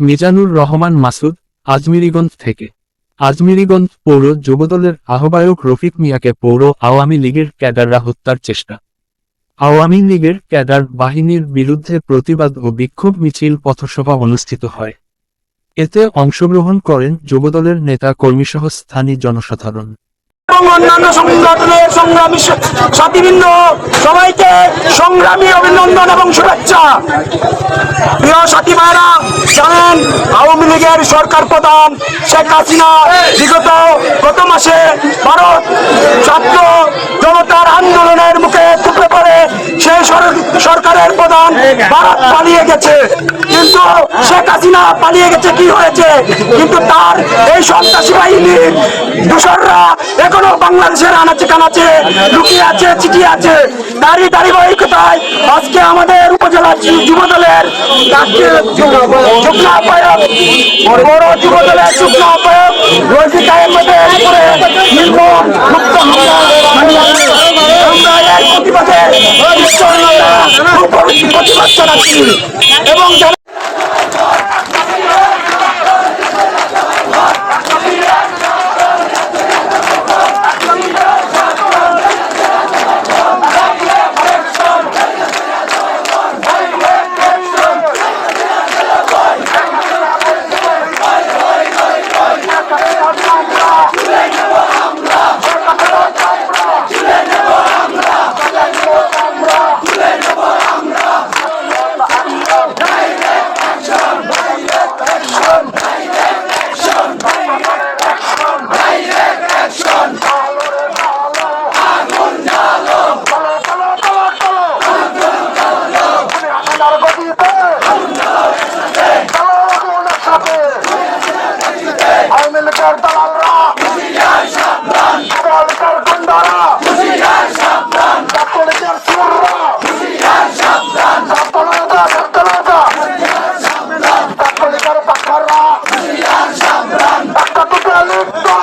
মিজানুর রহমান মাসুদ, আজমিরিগঞ্জ থেকে। আজমিরিগঞ্জ পৌর যুবদলের আহ্বায়ক রফিক মিয়াকে পৌর আওয়ামী লীগের ক্যাডাররা হত্যার চেষ্টা। আওয়ামী লীগের ক্যাডার বাহিনীর বিরুদ্ধে প্রতিবাদ ও বিক্ষোভ মিছিল পথসভা অনুষ্ঠিত হয়। এতে অংশগ্রহণ করেন যুবদলের নেতা কর্মীসহ স্থানীয় জনসাধারণ। সবাইকে সংগ্রামী অভিনন্দন এবং শুভেচ্ছা। প্রিয় সাথী ভাইরা, জানেন, আওয়ামী লীগের সরকার প্রধান শেখ হাসিনা বিগত গত মাসে ভারত ছাত্র সরকারের প্রধান ভারত পালিয়ে গেছে। কিন্তু শেখ হাসিনা পালিয়ে গেছে, কি হয়েছে? কিন্তু তার এই সন্ত্রাসী বাহিনীর দূষররা এখনও বাংলাদেশের আনাচে কানাচে, লুকিয়ে আছে চিঠি আছে। তারই ধারাবাহিকতায় আজকে আমাদের উপজেলা যুব দলের যুগ্ম বড় যুব দলের যুগ্ম আহ্বায়ক রোজিকা আহমেদের উপরে নির্মম মুক্ত হামলা। প্রতিবাদে এবং Bye.